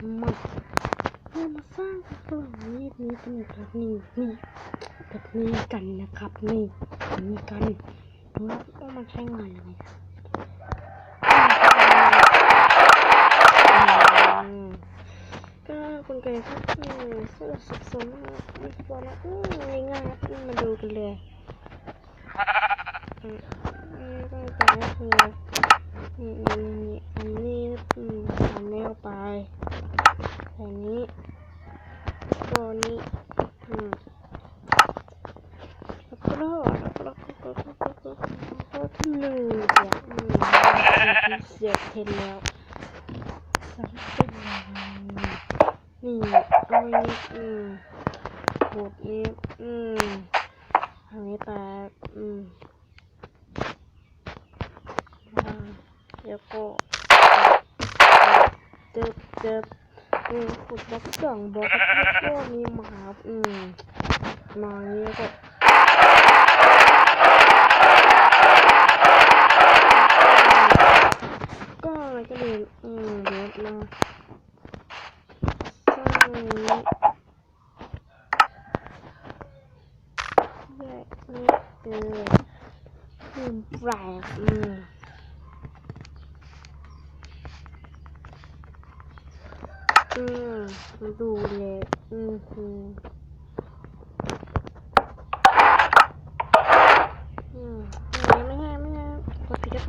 มาเรามาสร้างตัวนี้นี้กันครับนี่นี่แบบนี้กันนะครับนี่นี่กันดูแล้วว่ามันใช้งานยังไงครับอืมก็คุณไก่ครับอืมสลับสับสนมากนี่พอล้วอืมง่ายๆครับมาดูกันเลยอืมอืมก็จะคือนี่นี่อันนี้อืมอันนี้อาไป อันนี้ตัวนี้อืมแล้วก็แล้วก็แล้วก็ก็ที่หนึ่งเนี่ยอืมเสียบเห็นแล้วสังเกตนี่เอาอันนี้อืมหกนี้อืมทางนี้แปอืมแล้วก็เติบเติบ อืมขุดบล็อกสองบล็อกก็มีหมาอืมมาอย่างนี้ก็ก็อะไรก็เลยอืมเดี๋ยวมาสร้างนี้แยกนี้เลยอืมแปลกอืม อืมดูเลยอืมอืมไม่ให้ไม่ให้กดผิด